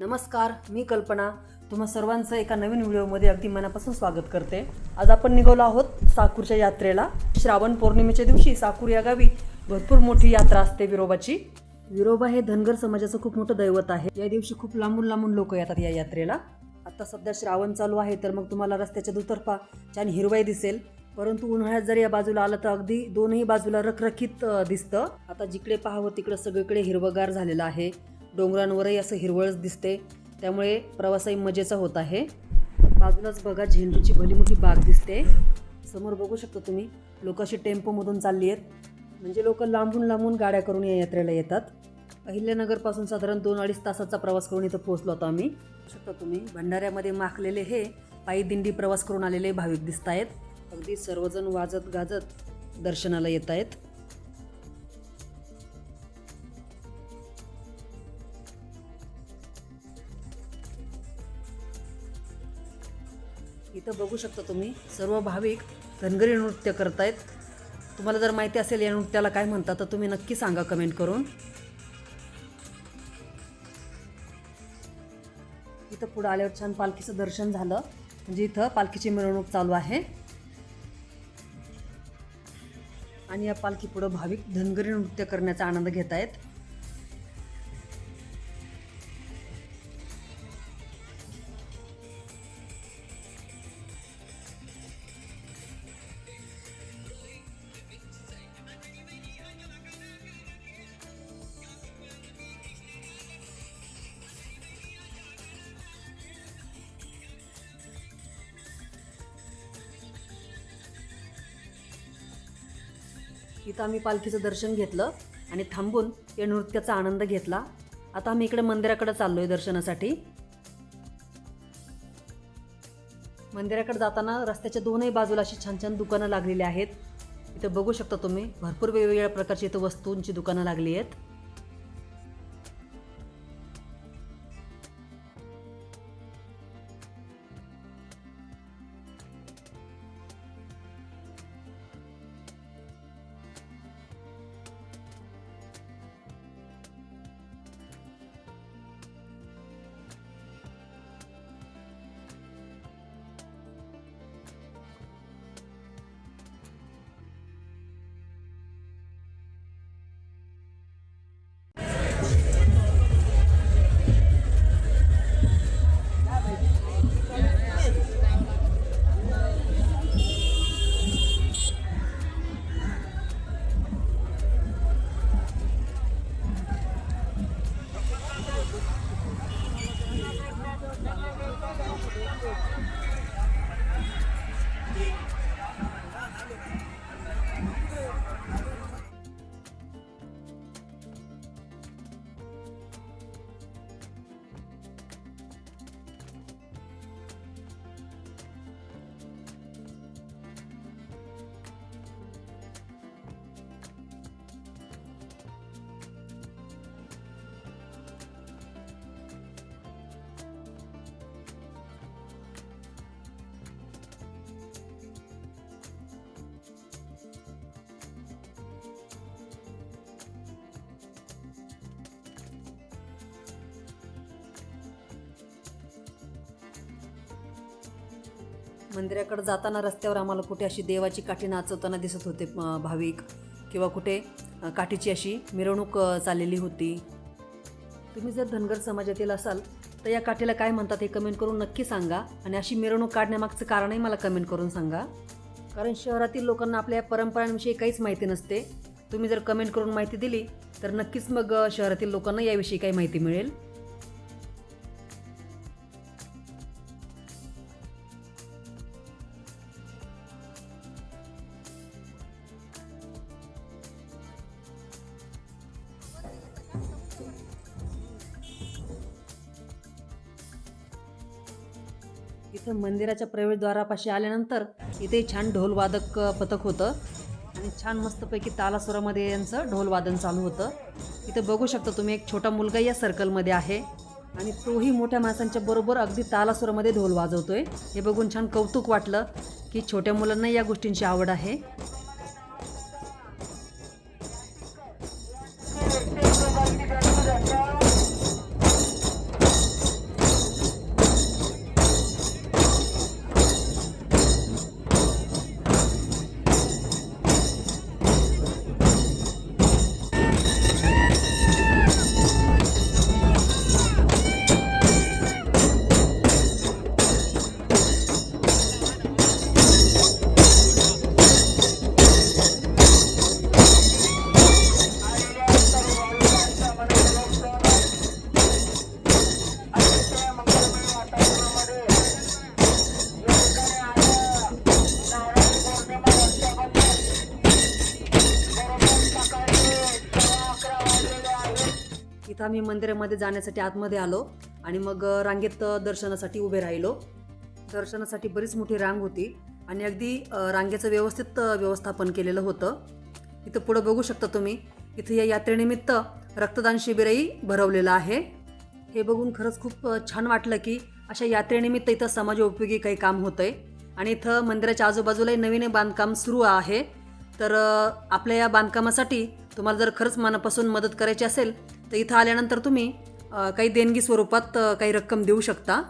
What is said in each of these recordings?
नमस्कार मी कल्पना. तुम्हा सर्वांचं एका नवीन व्हिडिओमध्ये अगदी मनापासून स्वागत करते. आज आपण निघालो आहोत साकूरच्या यात्रेला. श्रावण पौर्णिमेच्या दिवशी साकूर या गावी भरपूर मोठी यात्रा असते विरोबाची. विरोबा हे धनगर समाजाचं खूप मोठं दैवत आहे. या दिवशी खूप लांबून लांबून लोक येतात या यात्रेला. आता सध्या श्रावण चालू आहे तर मग तुम्हाला रस्त्याच्या दुतर्फा छान हिरवाई दिसेल. परंतु उन्हाळ्यात जर या बाजूला आलं तर अगदी दोनही बाजूला रखरखीत दिसतं. आता जिकडे पाहावं तिकडं सगळीकडे हिरवगार झालेलं आहे. डोंगरांवरही असं हिरवळच दिसते. त्यामुळे प्रवासही मजेचा होत आहे. बाजूलाच बघा झेंडूची भली मोठी बाग दिसते. समोर बघू शकता तुम्ही लोक अशी टेम्पोमधून चालली आहेत. म्हणजे लोक लांबून लांबून गाड्या करून या यात्रेला येतात. अहिल्यानगरपासून साधारण दोन अडीच तासाचा प्रवास करून इथं पोहोचलो होतो आम्ही. शकता तुम्ही भंडाऱ्यामध्ये माखलेले हे पायी दिंडी प्रवास करून आलेले भाविक दिसत आहेत अगदी सर्वजण वाजत गाजत दर्शनाला येत आहेत इथं बघू शकता तुम्ही सर्व भाविक धनगरी नृत्य करतायत. तुम्हाला जर माहिती असेल या नृत्याला काय म्हणतात तर तुम्ही नक्की सांगा कमेंट करून. इथं पुढं आल्यावर छान पालखीचं दर्शन झालं. म्हणजे इथं पालखीची मिरवणूक चालू आहे. आणि या पालखी पुढं भाविक धनगरी नृत्य करण्याचा आनंद घेत आहेत तिथं आम्ही पालखीचं दर्शन घेतलं आणि थांबून या नृत्याचा आनंद घेतला. आता आम्ही इकडे मंदिराकडे चाललोय दर्शनासाठी. मंदिराकडे जाताना रस्त्याच्या दोनही बाजूला अशी छान छान दुकानं लागलेली आहेत. इथं बघू शकता तुम्ही भरपूर वेगवेगळ्या प्रकारची इथं वस्तूंची दुकानं लागली आहेत. मंदिराकडे जाताना रस्त्यावर आम्हाला कुठे अशी देवाची काठी नाचवताना दिसत होते भाविक. किंवा कुठे काठीची अशी मिरवणूक चाललेली होती. तुम्ही जर धनगर समाजातील असाल तर या काठीला काय म्हणतात हे कमेंट करून नक्की सांगा. आणि अशी मिरवणूक काढण्यामागचं कारणही मला कमेंट करून सांगा. कारण शहरातील लोकांना आपल्या या परंपरांविषयी काहीच माहिती नसते. तुम्ही जर कमेंट करून माहिती दिली तर नक्कीच मग शहरातील लोकांना याविषयी काही माहिती मिळेल. इथं मंदिराच्या प्रवेशद्वारापाशी आल्यानंतर इथे छान ढोलवादक पथक होतं. आणि छान मस्तपैकी तालासुरामध्ये यांचं ढोलवादन चालू होतं. इथं बघू शकता तुम्ही एक छोटा मुलगा या सर्कलमध्ये आहे. आणि तोही मोठ्या माणसांच्या बरोबर अगदी तालासुरामध्ये ढोल वाजवतोय. हे बघून छान कौतुक वाटलं की छोट्या मुलांना या गोष्टींची आवड आहे. तिथं आम्ही मंदिरामध्ये जाण्यासाठी आतमध्ये आलो आणि मग रांगेत दर्शनासाठी उभे राहिलो. दर्शनासाठी बरीच मोठी रांग होती आणि अगदी रांगेचं व्यवस्थित व्यवस्थापन केलेलं होतं. इथं पुढं बघू शकता तुम्ही इथं या यात्रेनिमित्त रक्तदान शिबिरही भरवलेलं आहे. हे बघून खरंच खूप छान वाटलं की अशा यात्रेनिमित्त इथं समाजोपयोगी काही काम होतं आहे आणि इथं मंदिराच्या आजूबाजूलाही नवीन बांधकाम सुरू आहे. तर आपल्या या बांधकामासाठी तुम्हाला जर खरंच मनापासून मदत करायची असेल तर इथं आल्यानंतर तुम्ही काही देणगी स्वरूपात काही रक्कम देऊ शकता.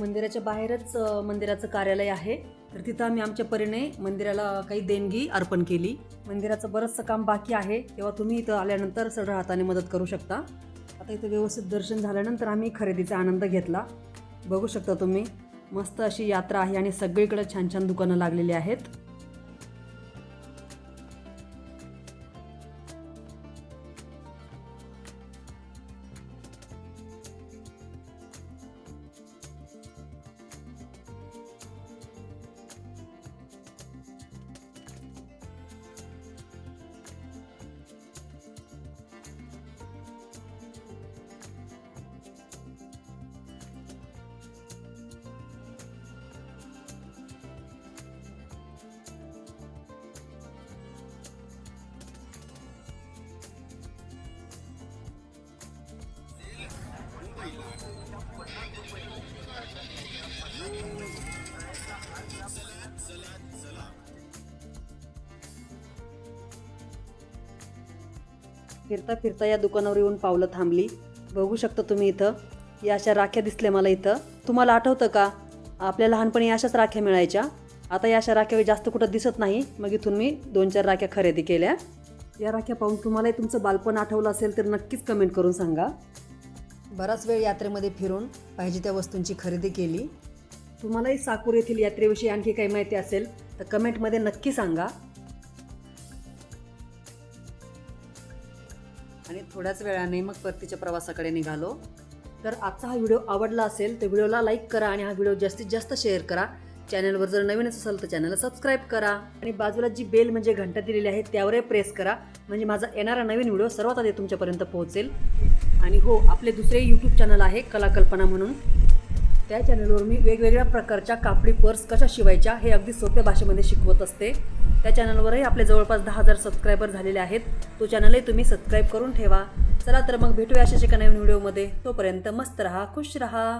मंदिराच्या बाहेरच मंदिराचं कार्यालय आहे. तर तिथं आम्ही आमच्या परीने मंदिराला काही देणगी अर्पण केली. मंदिराचं बरंचसं काम बाकी आहे. तेव्हा तुम्ही इथं आल्यानंतर सरळ हाताने मदत करू शकता. आता इथं व्यवस्थित दर्शन झाल्यानंतर आम्ही खरेदीचा आनंद घेतला. बघू शकता तुम्ही. मस्त अशी यात्रा आहे आणि सगळीकडे छान छान दुकानं लागलेली आहेत. फिरता फिरता या दुकानावर येऊन पावलं थांबली. बघू शकता तुम्ही इथं या अशा राख्या दिसल्या मला इथं. तुम्हाला आठवतं का? आपल्या लहानपणी अशाच राख्या मिळायच्या. आता या अशा राख्या जास्त कुठं दिसत नाही. मग इथून मी दोन चार राख्या खरेदी केल्या. या राख्या पाहून तुम्हालाही तुमचं बालपण आठवलं असेल तर नक्कीच कमेंट करून सांगा. बराच वेळ यात्रेमध्ये फिरून पाहिजे त्या वस्तूंची खरेदी केली. तुम्हालाही साकूर येथील यात्रेविषयी आणखी काही माहिती असेल तर कमेंटमध्ये नक्की सांगा. आणि थोड्याच वेळाने मग परतीच्या प्रवासाकडे निघालो. तर आजचा हा व्हिडिओ आवडला असेल तर व्हिडिओला लाईक करा आणि हा व्हिडिओ जास्तीत जास्त शेअर करा. चॅनलवर जर नवीनच असाल तर चॅनलला सबस्क्राईब करा. आणि बाजूला जी बेल म्हणजे घंटा दिलेली आहे त्यावरही प्रेस करा. म्हणजे माझा येणारा नवीन व्हिडिओ सर्वात आधी तुमच्यापर्यंत पोहोचेल. आणि हो आपले दुसरे यूट्यूब चॅनल आहे कलाकल्पना म्हणून. त्या चॅनलवर मी वेगवेगळ्या प्रकारच्या कापडी पर्स कशा शिवायच्या हे अगदी सोप्या भाषेमध्ये शिकवत असते. त्या चॅनलवरही आपले जवळपास दहा हजार सबस्क्रायबर झालेले आहेत. तो चॅनलही तुम्ही सबस्क्राईब करून ठेवा. चला तर मग भेटूया अशाच एका नवीन व्हिडिओमध्ये तोपर्यंत मस्त रहा खुश रहा.